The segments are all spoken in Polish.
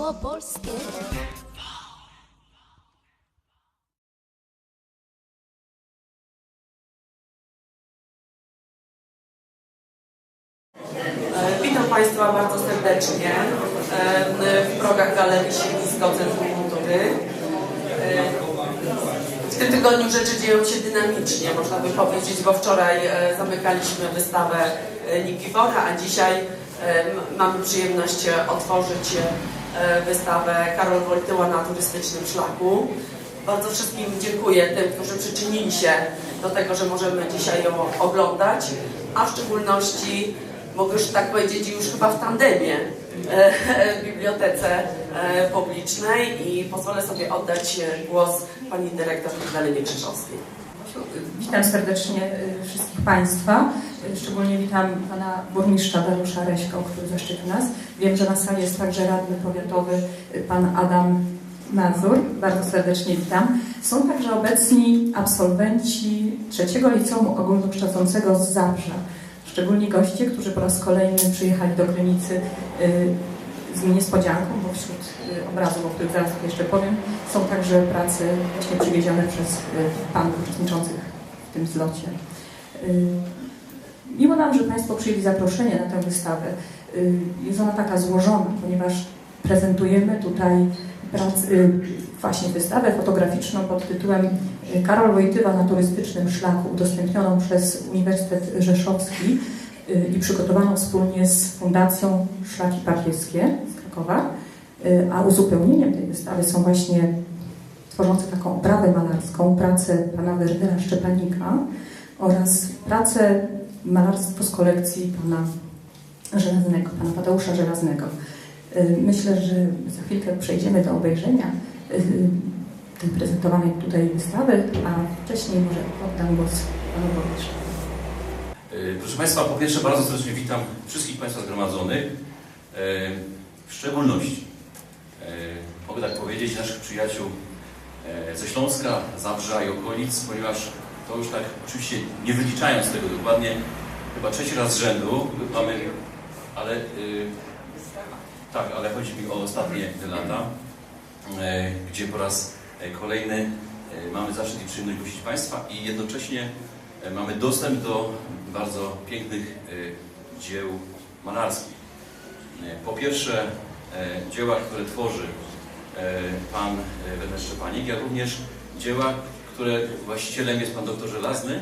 małopolskie. Witam Państwa bardzo serdecznie e, w progach Galerii Siedlisko Centrum Kultury. E, W tym tygodniu rzeczy dzieją się dynamicznie, można by powiedzieć, bo wczoraj e, zamykaliśmy wystawę e, Niki Wora, a dzisiaj mamy przyjemność e, otworzyć e, wystawę Karol Wojtyła na turystycznym szlaku. Bardzo wszystkim dziękuję tym, którzy przyczynili się do tego, że możemy dzisiaj ją oglądać, a w szczególności mogę już tak powiedzieć, już chyba w tandemie e, w bibliotece publicznej i pozwolę sobie oddać głos pani dyrektor Magdalenie Krzyżowskiej. Witam serdecznie y, wszystkich Państwa. Y, Szczególnie witam Pana Burmistrza Dariusza Reśko, który zaszczycił nas. Wiem, że na sali jest także radny powiatowy y, Pan Adam Mazur. Bardzo serdecznie witam. Są także obecni absolwenci trzeciego liceum ogólnokształcącego z Zabrza. Szczególnie goście, którzy po raz kolejny przyjechali do Krynicy z niespodzianką, bo wśród y, obrazów, o których zaraz jeszcze powiem, są także prace właśnie przywiezione przez y, panów uczestniczących w tym zlocie. Y, Miło nam, że Państwo przyjęli zaproszenie na tę wystawę. Jest ona taka złożona, ponieważ prezentujemy tutaj prac, właśnie wystawę fotograficzną pod tytułem Karol Wojtyła na turystycznym szlaku, udostępnioną przez Uniwersytet Rzeszowski i przygotowaną wspólnie z Fundacją Szlaki Papieskie z Krakowa. Y, A uzupełnieniem tej wystawy są właśnie tworzące taką oprawę malarską prace pana Werdera Szczepanika oraz pracę malarstwo z kolekcji pana Żelaznego, pana Tadeusza Żelaznego. Y, Myślę, że za chwilkę przejdziemy do obejrzenia y, tej prezentowanej tutaj wystawy, a wcześniej może oddam głos panu burmistrzowi. E, Proszę Państwa, po pierwsze bardzo serdecznie witam wszystkich Państwa zgromadzonych, e, w szczególności, e, mogę tak powiedzieć, naszych przyjaciół ze Śląska, Zabrza i okolic, ponieważ to już tak oczywiście nie wyliczając tego dokładnie, chyba trzeci raz z rzędu mamy, ale y, tak, ale chodzi mi o ostatnie lata, gdzie po raz kolejny mamy zaszczyt i przyjemność gościć Państwa i jednocześnie mamy dostęp do bardzo pięknych e, dzieł malarskich. E, Po pierwsze e, dzieła, które tworzy pan Werner Szczepanik, jak również dzieła, które właścicielem jest pan doktor Żelazny.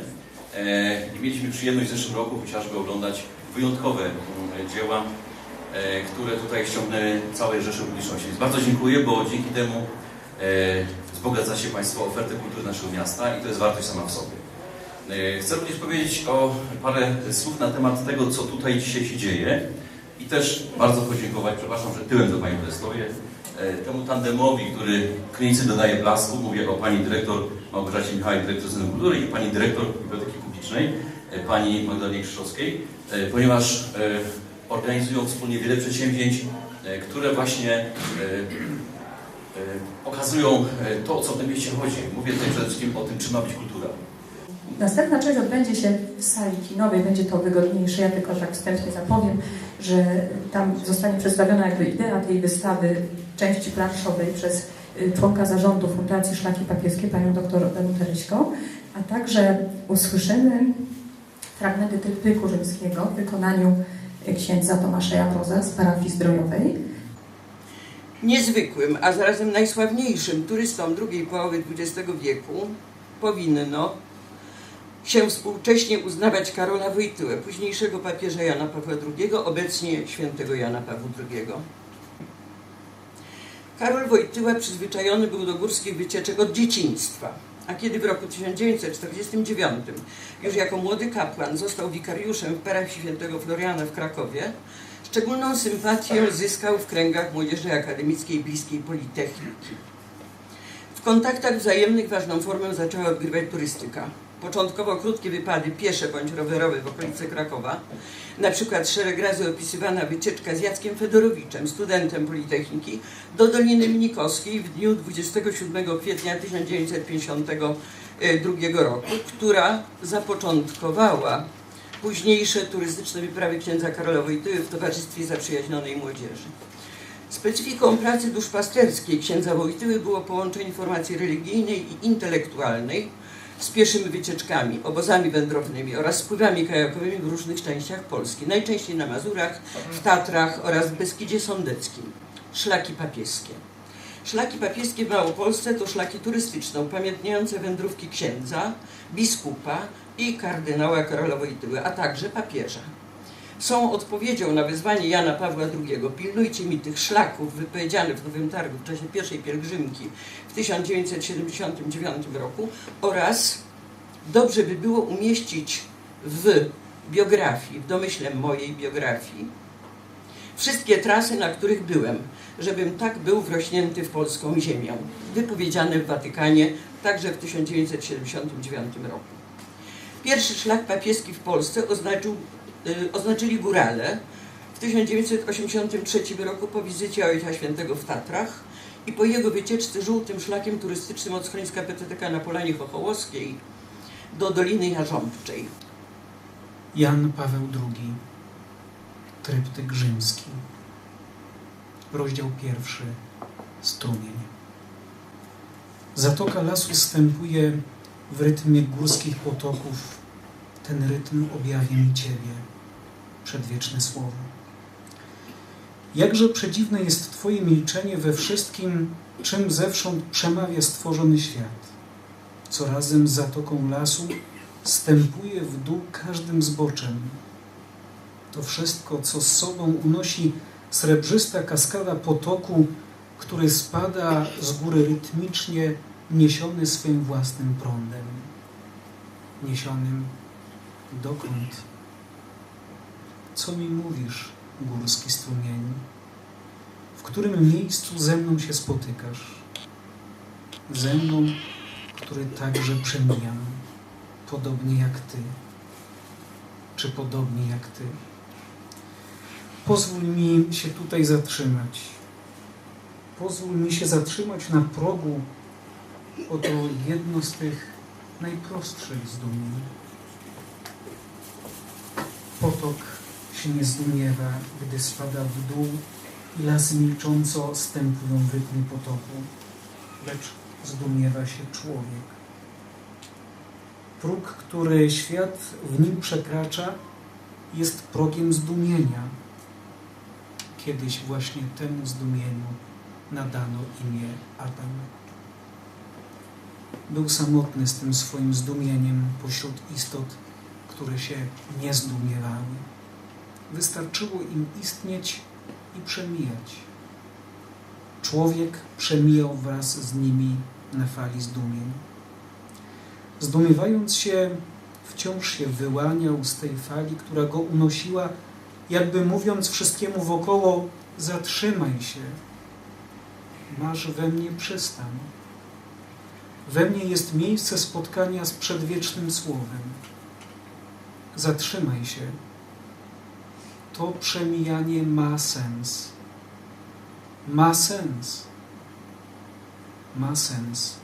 I mieliśmy przyjemność w zeszłym roku chociażby oglądać wyjątkowe dzieła, które tutaj ściągnęły całej rzeszy publiczności. Więc bardzo dziękuję, bo dzięki temu wzbogaca się Państwo ofertę kultury naszego miasta i to jest wartość sama w sobie. E, Chcę również powiedzieć o parę słów na temat tego, co tutaj dzisiaj się dzieje i też bardzo podziękować, przepraszam, że tyłem do Pani stoję, e, temu tandemowi, który Krynicy dodaje blasku. Mówię o Pani Dyrektor Małgorzacie Michałek, Dyrektor Centrum Kultury i Pani Dyrektor Biblioteki Publicznej, e, Pani Magdalenie Krzyżowskiej, ponieważ organizują wspólnie wiele przedsięwzięć, które właśnie pokazują to, o co w tym mieście chodzi. Mówię tutaj przede wszystkim o tym, czym ma być kultura. Następna część odbędzie się w sali kinowej, będzie to wygodniejsze. Ja tylko tak wstępnie zapowiem, że tam zostanie przedstawiona jakby idea tej wystawy części planszowej przez y, członka zarządu Fundacji Szlaki Papieskie, panią dr Danutę Ryśko, a także usłyszymy fragmenty Tryptyku Rzymskiego w wykonaniu y, księdza Tomasza Jabroza z parafii zdrojowej. Niezwykłym, a zarazem najsławniejszym turystą drugiej połowy XX wieku powinno się współcześnie uznawać Karola Wojtyłę, późniejszego papieża Jana Pawła II, obecnie świętego Jana Pawła II. Karol Wojtyła przyzwyczajony był do górskich wycieczek od dzieciństwa, a kiedy w roku 1949 już jako młody kapłan został wikariuszem w parafii świętego Floriana w Krakowie, szczególną sympatię zyskał w kręgach młodzieży akademickiej bliskiej Politechniki. W kontaktach wzajemnych ważną formę zaczęła odgrywać turystyka. Początkowo krótkie wypady piesze bądź rowerowe w okolicy Krakowa, na przykład szereg razy opisywana wycieczka z Jackiem Fedorowiczem, studentem Politechniki, do Doliny Mnikowskiej w dniu 27 kwietnia 1952 roku, która zapoczątkowała późniejsze turystyczne wyprawy księdza Karola Wojtyły w towarzystwie zaprzyjaźnionej młodzieży. Specyfiką pracy duszpasterskiej księdza Wojtyły było połączenie formacji religijnej i intelektualnej z pieszymi wycieczkami, obozami wędrownymi oraz spływami kajakowymi w różnych częściach Polski, najczęściej na Mazurach, w Tatrach oraz w Beskidzie Sądeckim. Szlaki papieskie. Szlaki papieskie w Małopolsce to szlaki turystyczne upamiętniające wędrówki księdza, biskupa i kardynała Karola Wojtyły, a także papieża. Są odpowiedzią na wezwanie Jana Pawła II pilnujcie mi tych szlaków wypowiedzianych w Nowym Targu w czasie pierwszej pielgrzymki w 1979 roku oraz dobrze by było umieścić w biografii, w domyśle mojej biografii, wszystkie trasy, na których byłem, żebym tak był wrośnięty w polską ziemię. Wypowiedziane w Watykanie także w 1979 roku. Pierwszy szlak papieski w Polsce oznaczył, oznaczyli górale w 1983 roku po wizycie Ojca Świętego w Tatrach i po jego wycieczce żółtym szlakiem turystycznym od schroniska PTTK na Polanie Chochołowskiej do Doliny Jarząbczej. Jan Paweł II, tryptyk rzymski, rozdział pierwszy, strumień. Zatoka lasu stępuje w rytmie górskich potoków. Ten rytm objawia Ciebie, przedwieczne słowo. Jakże przedziwne jest Twoje milczenie we wszystkim, czym zewsząd przemawia stworzony świat. Co razem z zatoką lasu stępuje w dół każdym zboczem. To wszystko, co z sobą unosi srebrzysta kaskada potoku, który spada z góry rytmicznie, niesiony swym własnym prądem. Niesionym dokąd? Co mi mówisz, górski strumień? W którym miejscu ze mną się spotykasz? Ze mną, który także przemijam podobnie jak Ty. Czy podobnie jak Ty? Pozwól mi się tutaj zatrzymać. Pozwól mi się zatrzymać na progu oto jedno z tych najprostszych zdumień. Potok się nie zdumiewa, gdy spada w dół i lasy milcząco stępują w rytmie potoku, lecz zdumiewa się człowiek. Próg, który świat w nim przekracza, jest progiem zdumienia. Kiedyś właśnie temu zdumieniu nadano imię Adam. Był samotny z tym swoim zdumieniem pośród istot, które się nie zdumiewały. Wystarczyło im istnieć i przemijać. Człowiek przemijał wraz z nimi na fali zdumień. Zdumiewając się, wciąż się wyłaniał z tej fali, która go unosiła, jakby mówiąc wszystkiemu wokoło: Zatrzymaj się, masz we mnie przystań. We mnie jest miejsce spotkania z przedwiecznym Słowem. Zatrzymaj się. To przemijanie ma sens. Ma sens. Ma sens.